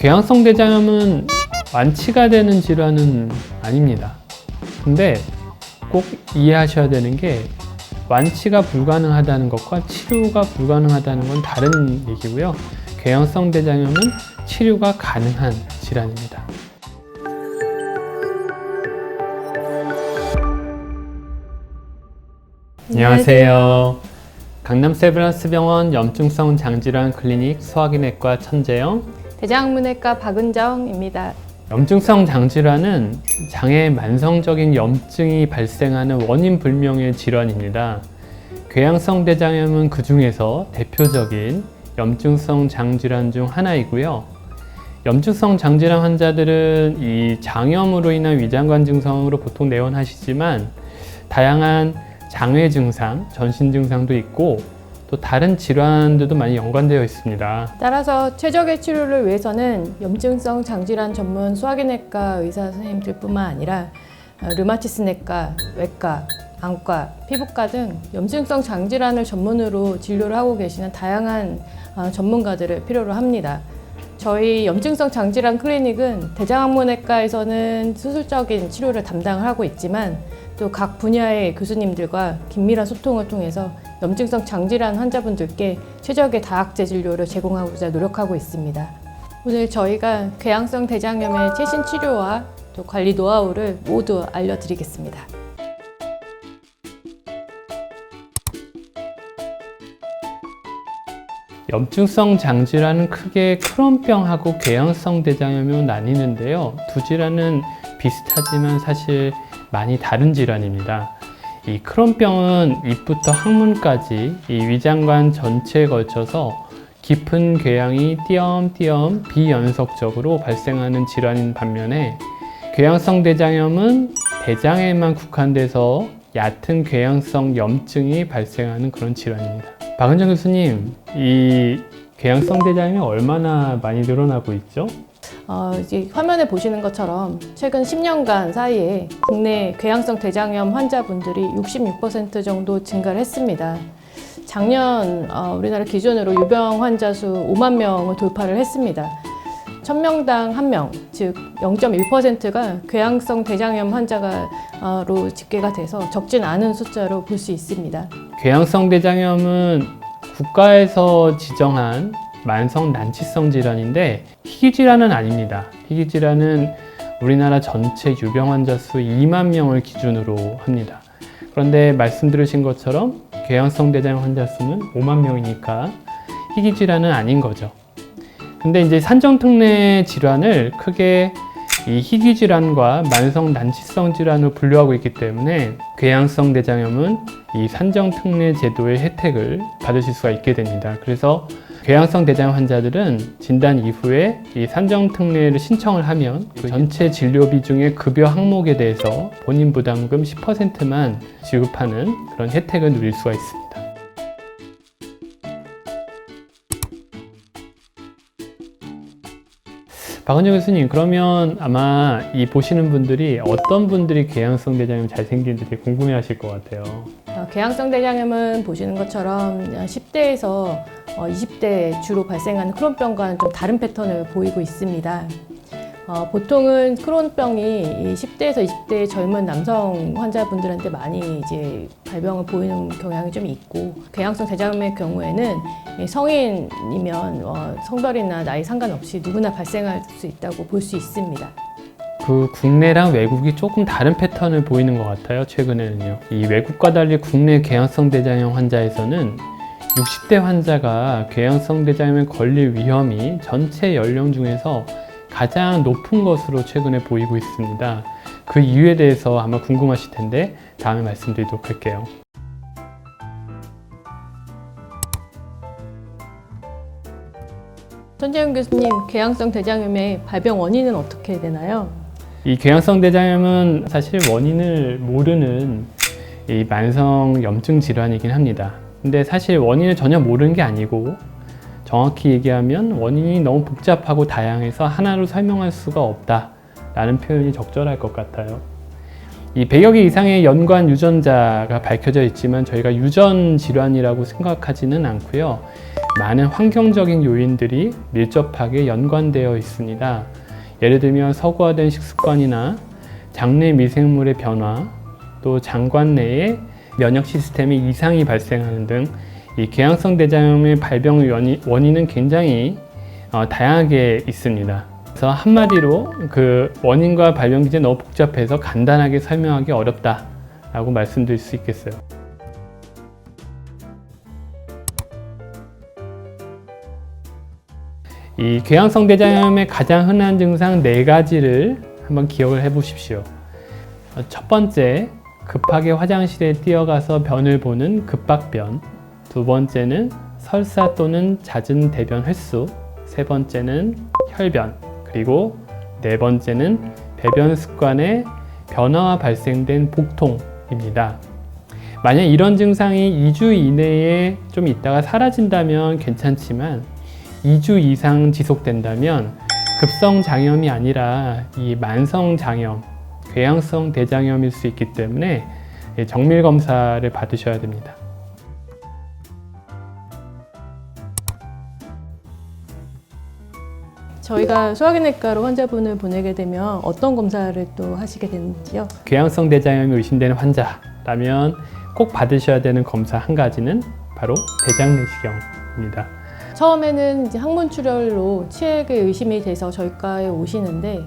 궤양성 대장염은 완치가 되는 질환은 아닙니다. 근데 꼭 이해하셔야 되는 게 완치가 불가능하다는 것과 치료가 불가능하다는 건 다른 얘기고요. 궤양성 대장염은 치료가 가능한 질환입니다. 안녕하세요. 강남 세브란스 병원 염증성 장질환 클리닉 소화기내과 천재영. 대장문외과 박은정입니다. 염증성 장질환은 장의 만성적인 염증이 발생하는 원인 불명의 질환입니다. 궤양성 대장염은 그 중에서 대표적인 염증성 장질환 중 하나이고요. 염증성 장질환 환자들은 이 장염으로 인한 위장관 증상으로 보통 내원하시지만 다양한 장외 증상, 전신 증상도 있고 또 다른 질환들도 많이 연관되어 있습니다. 따라서 최적의 치료를 위해서는 염증성 장질환 전문 소화기내과 의사 선생님들뿐만 아니라 어, 르마티스 내과, 외과, 안과, 피부과 등 염증성 장질환을 전문으로 진료를 하고 계시는 다양한 어, 전문가들을 필요로 합니다. 저희 염증성 장질환 클리닉은 대장학문외과에서는 수술적인 치료를 담당을 하고 있지만 또 각 분야의 교수님들과 긴밀한 소통을 통해서 염증성 장질환 환자분들께 최적의 다학제 진료를 제공하고자 노력하고 있습니다. 오늘 저희가 궤양성 대장염의 최신 치료와 또 관리 노하우를 모두 알려드리겠습니다. 염증성 장질환은 크게 크론병하고 궤양성 대장염으로 나뉘는데요. 두 질환은 비슷하지만 사실 많이 다른 질환입니다. 이 크론병은 입부터 항문까지 이 위장관 전체에 걸쳐서 깊은 궤양이 띄엄띄엄 비연속적으로 발생하는 질환인 반면에 궤양성 대장염은 대장에만 국한돼서 얕은 궤양성 염증이 발생하는 그런 질환입니다. 박은정 교수님, 이 궤양성 대장염이 얼마나 많이 늘어나고 있죠? 어, 이제 화면에 보시는 것처럼 최근 10년간 사이에 국내 궤양성 대장염 환자분들이 66% 정도 증가를 했습니다. 작년 어, 우리나라 기준으로 유병 환자 수 5만 명을 돌파를 했습니다. 1000명당 1명, 즉 0.1%가 궤양성 대장염 환자가로 집계가 돼서 적진 않은 숫자로 볼 수 있습니다. 궤양성 대장염은 국가에서 지정한 만성 난치성 질환인데 희귀 질환은 아닙니다. 희귀 질환은 우리나라 전체 유병 환자 수 2만 명을 기준으로 합니다. 그런데 말씀 들으신 것처럼 궤양성 대장염 환자 수는 5만 명이니까 희귀 질환은 아닌 거죠. 근데 이제 산정특례 질환을 크게 이 희귀 질환과 만성 난치성 질환으로 분류하고 있기 때문에 궤양성 대장염은 이 산정특례 제도의 혜택을 받으실 수가 있게 됩니다. 그래서 궤양성 대장염 환자들은 진단 이후에 이 산정 특례를 신청을 하면 그 전체 진료 비 중에 급여 항목에 대해서 본인 부담금 10%만 지급하는 그런 혜택을 누릴 수가 있습니다. 박은정 교수님, 그러면 아마 이 보시는 분들이 어떤 분들이 궤양성 대장염 잘 생기는지 되게 궁금해 하실 것 같아요. 어, 궤양성 대장염은 보시는 것처럼 10대에서 20대 주로 발생하는 크론병과는 좀 다른 패턴을 보이고 있습니다. 어, 보통은 크론병이 이 10대에서 20대 젊은 남성 환자분들한테 많이 이제 발병을 보이는 경향이 좀 있고 궤양성 대장염의 경우에는 이 성인이면 어, 성별이나 나이 상관없이 누구나 발생할 수 있다고 볼 수 있습니다. 그 국내랑 외국이 조금 다른 패턴을 보이는 것 같아요. 최근에는요. 이 외국과 달리 국내 궤양성 대장염 환자에서는 60대 환자가 궤양성 대장염에 걸릴 위험이 전체 연령 중에서 가장 높은 것으로 최근에 보이고 있습니다. 그 이유에 대해서 아마 궁금하실 텐데 다음에 말씀드리도록 할게요. 전재훈 교수님, 궤양성 대장염의 발병 원인은 어떻게 되나요? 이 궤양성 대장염은 사실 원인을 모르는 이 만성 염증 질환이긴 합니다. 근데 사실 원인을 전혀 모르는 게 아니고 정확히 얘기하면 원인이 너무 복잡하고 다양해서 하나로 설명할 수가 없다라는 표현이 적절할 것 같아요. 이 100여 개 이상의 연관 유전자가 밝혀져 있지만 저희가 유전 질환이라고 생각하지는 않고요. 많은 환경적인 요인들이 밀접하게 연관되어 있습니다. 예를 들면 서구화된 식습관이나 장내 미생물의 변화, 또 장관 내에 면역 시스템에 이상이 발생하는 등 이 궤양성 대장염의 발병 원인, 원인은 굉장히 어, 다양하게 있습니다. 그래서 한마디로 그 원인과 발병 기제 너무 복잡해서 간단하게 설명하기 어렵다라고 말씀드릴 수 있겠어요. 이 궤양성 대장염의 가장 흔한 증상 네 가지를 한번 기억을 해 보십시오. 어, 첫 번째, 급하게 화장실에 뛰어가서 변을 보는 급박변. 두 번째는 설사 또는 잦은 대변 횟수. 세 번째는 혈변. 그리고 네 번째는 배변 습관의 변화와 발생된 복통입니다. 만약 이런 증상이 2주 이내에 좀 있다가 사라진다면 괜찮지만 2주 이상 지속된다면 급성 장염이 아니라 이 만성 장염, 궤양성 대장염일 수 있기 때문에 정밀 검사를 받으셔야 됩니다. 저희가 소화기내과로 환자분을 보내게 되면 어떤 검사를 또 하시게 되는지요? 궤양성 대장염이 의심되는 환자라면 꼭 받으셔야 되는 검사 한 가지는 바로 대장 내시경입니다. 처음에는 이제 항문 출혈로 치액의 의심이 돼서 저희과에 오시는데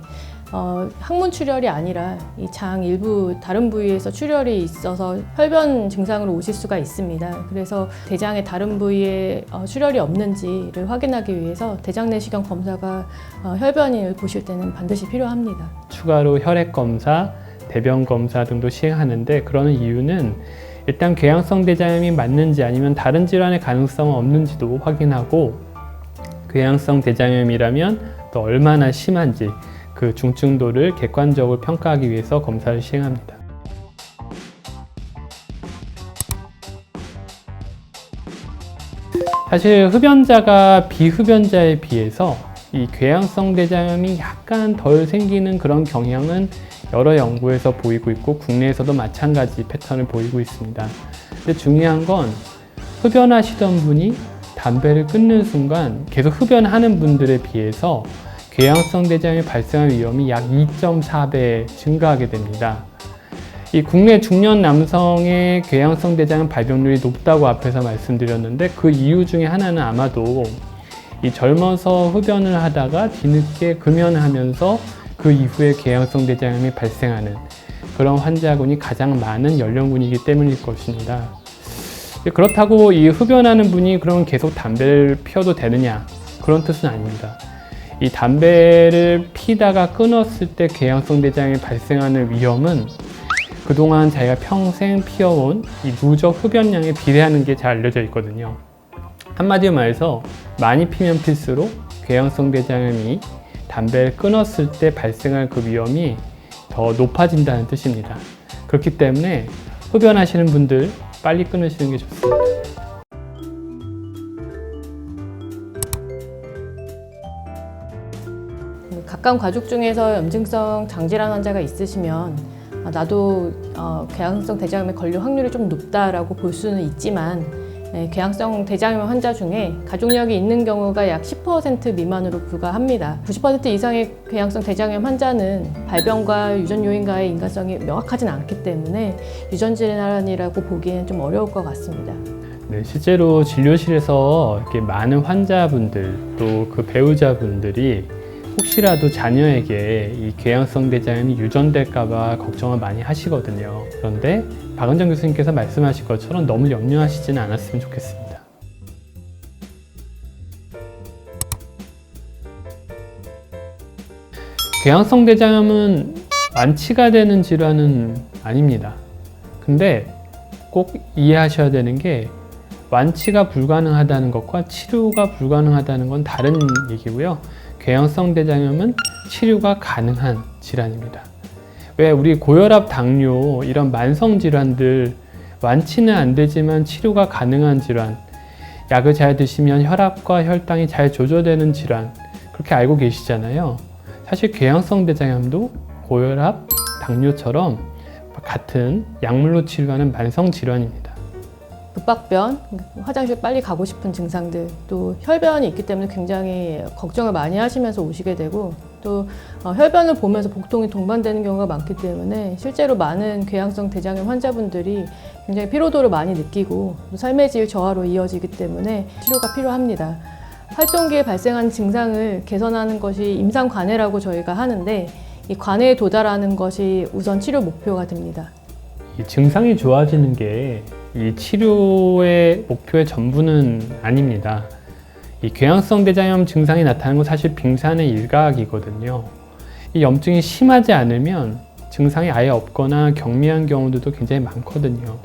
어, 항문 출혈이 아니라 이 장 일부 다른 부위에서 출혈이 있어서 혈변 증상으로 오실 수가 있습니다. 그래서 대장의 다른 부위에 어, 출혈이 없는지를 확인하기 위해서 대장 내시경 검사가 어, 혈변을 보실 때는 반드시 필요합니다. 추가로 혈액 검사, 대변 검사 등도 시행하는데 그러는 이유는 일단 궤양성 대장염이 맞는지 아니면 다른 질환의 가능성은 없는지도 확인하고 궤양성 대장염이라면 또 얼마나 심한지 그 중증도를 객관적으로 평가하기 위해서 검사를 시행합니다. 사실 흡연자가 비흡연자에 비해서 이 궤양성 대장염이 약간 덜 생기는 그런 경향은 여러 연구에서 보이고 있고 국내에서도 마찬가지 패턴을 보이고 있습니다. 근데 중요한 건 흡연하시던 분이 담배를 끊는 순간 계속 흡연하는 분들에 비해서 궤양성 대장염이 발생할 위험이 약 2.4배 증가하게 됩니다. 이 국내 중년 남성의 궤양성 대장염 발병률이 높다고 앞에서 말씀드렸는데 그 이유 중에 하나는 아마도 이 젊어서 흡연을 하다가 뒤늦게 금연하면서 그 이후에 궤양성 대장염이 발생하는 그런 환자군이 가장 많은 연령군이기 때문일 것입니다. 그렇다고 이 흡연하는 분이 그럼 계속 담배를 피워도 되느냐? 그런 뜻은 아닙니다. 이 담배를 피다가 끊었을 때 궤양성 대장염이 발생하는 위험은 그동안 자기가 평생 피워온 이 누적 흡연량에 비례하는 게 잘 알려져 있거든요. 한마디로 말해서 많이 피면 필수록 궤양성 대장염이 담배를 끊었을 때 발생할 그 위험이 더 높아진다는 뜻입니다. 그렇기 때문에 흡연하시는 분들 빨리 끊으시는 게 좋습니다. 가까운 가족 중에서 염증성 장질환 환자가 있으시면 아, 나도 어, 궤양성 대장염에 걸릴 확률이 좀 높다라고 볼 수는 있지만 네, 궤양성 대장염 환자 중에 가족력이 있는 경우가 약 10% 미만으로 불과합니다. 90% 이상의 궤양성 대장염 환자는 발병과 유전 요인과의 인과성이 명확하진 않기 때문에 유전 질환이라고 보기에는 좀 어려울 것 같습니다. 네, 실제로 진료실에서 이렇게 많은 환자분들 또 그 배우자분들이 혹시라도 자녀에게 이 궤양성 대장염이 유전될까봐 걱정을 많이 하시거든요. 그런데 박은정 교수님께서 말씀하신 것처럼 너무 염려하시지는 않았으면 좋겠습니다. 궤양성 대장염은 완치가 되는 질환은 아닙니다. 근데 꼭 이해하셔야 되는 게 완치가 불가능하다는 것과 치료가 불가능하다는 건 다른 얘기고요. 궤양성 대장염은 치료가 가능한 질환입니다. 왜 우리 고혈압, 당뇨 이런 만성 질환들 완치는 안 되지만 치료가 가능한 질환, 약을 잘 드시면 혈압과 혈당이 잘 조절되는 질환 그렇게 알고 계시잖아요. 사실 궤양성 대장염도 고혈압, 당뇨처럼 같은 약물로 치료하는 만성 질환입니다. 급박변, 화장실 빨리 가고 싶은 증상들, 또 혈변이 있기 때문에 굉장히 걱정을 많이 하시면서 오시게 되고 또 어, 혈변을 보면서 복통이 동반되는 경우가 많기 때문에 실제로 많은 궤양성 대장염 환자분들이 굉장히 피로도를 많이 느끼고 또 삶의 질 저하로 이어지기 때문에 치료가 필요합니다. 활동기에 발생한 증상을 개선하는 것이 임상 관해라고 저희가 하는데 이 관해에 도달하는 것이 우선 치료 목표가 됩니다. 이 증상이 좋아지는 게 이 치료의 목표의 전부는 아닙니다. 이 궤양성 대장염 증상이 나타나는 건 사실 빙산의 일각이거든요. 이 염증이 심하지 않으면 증상이 아예 없거나 경미한 경우들도 굉장히 많거든요.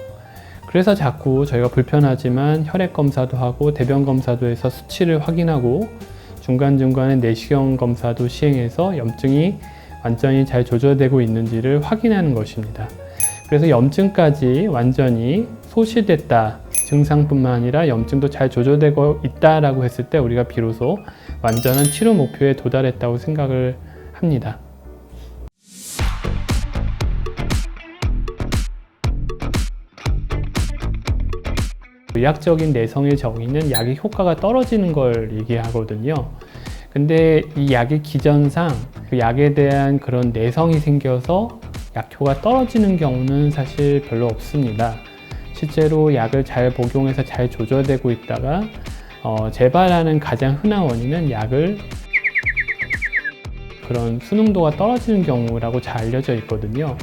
그래서 자꾸 저희가 불편하지만 혈액 검사도 하고 대변 검사도 해서 수치를 확인하고 중간중간에 내시경 검사도 시행해서 염증이 완전히 잘 조절되고 있는지를 확인하는 것입니다. 그래서 염증까지 완전히 소실됐다 증상뿐만 아니라 염증도 잘 조절되고 있다라고 했을 때 우리가 비로소 완전한 치료 목표에 도달했다고 생각을 합니다. 의학적인 내성의 정의는 약의 효과가 떨어지는 걸 얘기하거든요. 근데 이 약의 기전상 그 약에 대한 그런 내성이 생겨서 약효가 떨어지는 경우는 사실 별로 없습니다. 실제로 약을 잘 복용해서 잘 조절되고 있다가 어, 재발하는 가장 흔한 원인은 약을 그런 수능도가 떨어지는 경우라고 잘 알려져 있거든요.